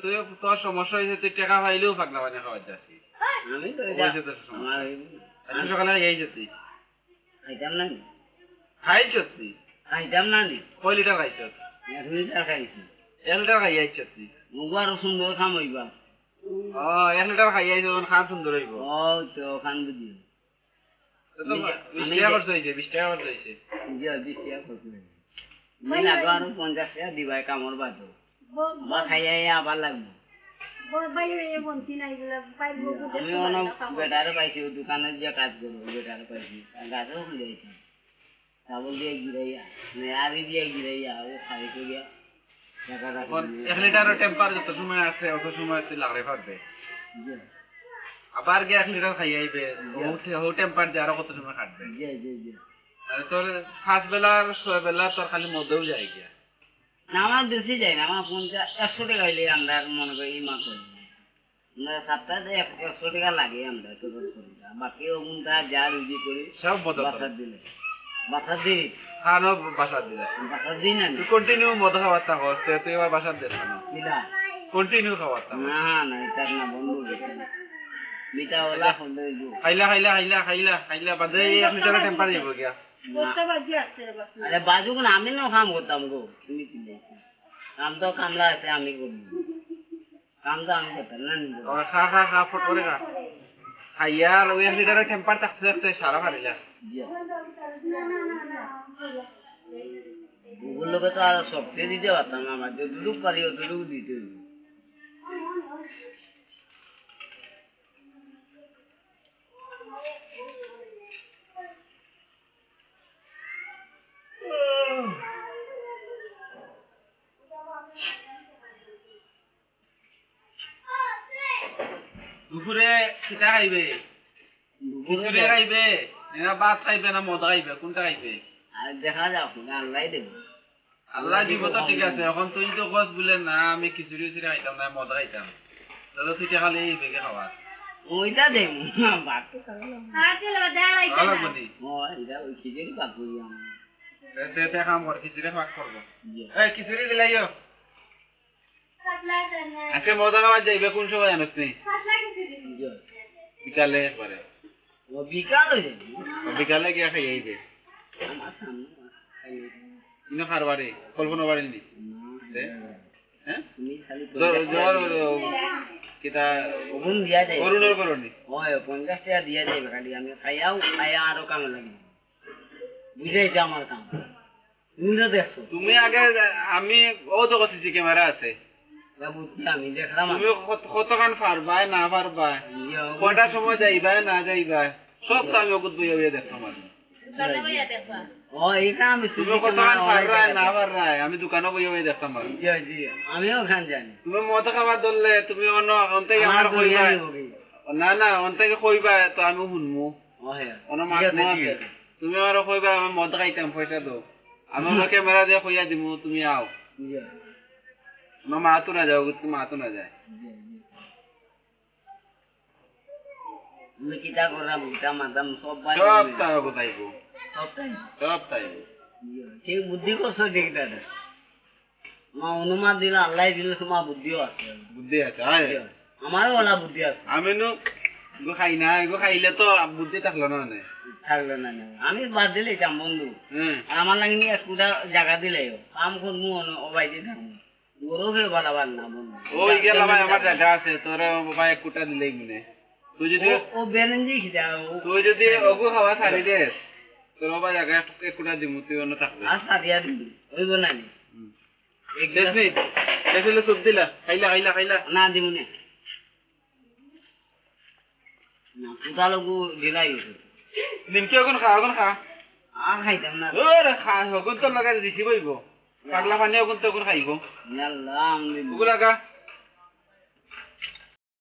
তুই তোর সমস্যা হয়েছে তুই টাকা পাইলেও পাগলা পানি খাওয়া যাচ্ছি। আমি তো ওই এটা যে তোর সমস্যা। আমার আজকে সকালে খাইছ তুই খাইতাম না খাইছ তুই খাইতাম না নি কয় লিটার খাইছ এক লিটার খাইছি এক লিটার খাই আইছ তুই মোক আরও সুন্দর খাম হইবা ও এক লিটার খাই আইছ খান সুন্দর হইব ও তো খান বুঝি তো তো আমি বিশ টাকা খরচ হয়েছে বিশ টাকা খরচ হয়েছে বিশ টাকা মিল আগে আরও পঞ্চাশ টাকা দিবাই কামর বাদ। বা আবার লাগবে। আমি অনেক বেটারে পাইছি দোকানে যে কাজ করব বেটারে পাইছি। গাছও খুলে আইছি চাবল দিয়ে গিরাইয়া নেয়ারি দিয়ে গিরাইয়া ও খাই করিয়া টাকা এখন রাখি এক লিটারের টেম্পার যত সময় আছে অত সময় তুই লাগরে পারবে আবার গিয়ে এক লিটার খাই আইবে ও টেম্পার দিয়ে আরও কত সময় কাটবে। তোর পাঁচ বেলা আর ছয় বেলা তোর খালি মধ্যেও যায় গিয়া। আমার বেশি যায় না আমার পঞ্চাশ একশো টাকা হইলে আমরা মনে করি মাস হইলে আমরা সপ্তাহে একশো টাকা লাগে আমরা টোটাল করি। বাকি ওগুনটা যা রুজি করি সব বদল বাসার দিলে। বাসার দিই খানো বাসার দিলা। বাসার দিই না। তুই কন্টিনিউ মদ খাওয়ার থাকো তুই এবার বাসার দে খানো দিলা কন্টিনিউ খাওয়ার থাকো না না এটা না বন্ধ মিটা ওলা হলে খাইলা খাইলা খাইলা খাইলা খাইলা বাদে এক লিটারের টেম্পার গিয়া। না। কাম করতাম গো। তুমি কি দেখো? কাম তো কামলা আছে আমি করি কাম তো আমি করতাম না নিজে ওরা খা খা খা ফট করে খা খাইয়া আর ওই এক টেম্পার থাকতে থাকতে সারা ফারিলা ওগুলোকে তো আর সবকে দিতে পারতাম আমার যতটুকু পারি অতটুকু দিতে হইবে। দুপুরে কিতা খাইবে? দুপুরে খিচুড়ি খাইবে না ভাত খাইবে না মদ খাইবে? কোনটা খাইবে? দেখা যাক আল্লাহ দেবো। আল্লাহ দিব তো ঠিক আছে এখন তুই তো গছ বলে না আমি খিচুড়ি উচুড়ি খাইতাম না মদ খাইতাম। তাহলে তুই খালি এই বেগে খাওয়া ওইটা দেবো ভাত তো খাব না। খিচুড়ি পাক করি আমার তে তে কাম কর খিচুড়ি ফাঁক করব এই খিচুড়ি দিলাইও আজকে মজা খাওয়া যাইবে কোন সময় জানিস নি। বিকালে ও বিকাল গিয়া খাই আইবে কল্পনা বাড়ি নি? দে। না, হ্যাঁ? তুমি খালি জ্বর- জ্বর কিতা ওগুন দিয়া যায় অরুণের করনি ওই পঞ্চাশ টাকা দিয়া যাইবে খালি আমি খাইয়াও খাইয়া আরও কামে লাগি বুঝাইছে আমার কাম। তুমি তো দেখছ। তুমি আগে আমি ও তো কছি ক্যামেরা আছে। আমি দেখলাম তুমি পারবাই না পারবাই? ইয়ে, সময় যাইবাই না যাইবাই? সব তো আমি ওগুত বইয়া বইয়া দেখতাম দোকানে বইয়া বইয়া দেখতাম আর জি, জি, আমিও খান জানি। তুমি মদ খাবার ধরলে তুমি অন্য আমার কইবা না না কইবা তো আমি শুনমু। ও হ্যাঁ। তুমি আমার কইবা আমি মদ খাইতাম পয়সা দাও। আমি আমার ক্যামেরা দিয়ে কইয়া দিমু তুমি আও। জি, আমার মা তো না যাও তুমি মা তো না যায় কিতা মাতাম সব সব। তাই সব তাই সব ঠিক বুদ্ধি করছ ঠিক দাদা মা অনুমান দিল আল্লাহ দিল তোমার বুদ্ধিও আছে। বুদ্ধি আছে আমারও ওলা বুদ্ধি আছে। আমি নো খাই না এগো খাইলে তো বুদ্ধি থাকল না মানে। থাকল না না। আমি বাদ দিলে যাম বন্ধু। হ্যাঁ। আর আমার লাগে নিয়ে জায়গা দিলে। কাম করব অবাইতে থাকব। গরবে বাড়াবার না ওই গেল ভাই আমার জায়গা আছে তোর বাবা এক কুটা দিলেই মনে তুই যদি ও- ও বেরেঞ্জি খিদা তুই যদি অগু খাওয়া ছাড়ি দেস তোর বাবা জায়গা কুটা দিমু তুই অন্য থাকবে। আর সারিয়া দিবি ওইব না এক শেষ নি? শেষ সব দিলা খাইলা খাইলা খাইলা। না খা খা। আর খাইতাম না। ওরে খা অগুন তোর লগাই দিছি বইব। পাগলা পানিও তো অগুন খাইব ওগুলা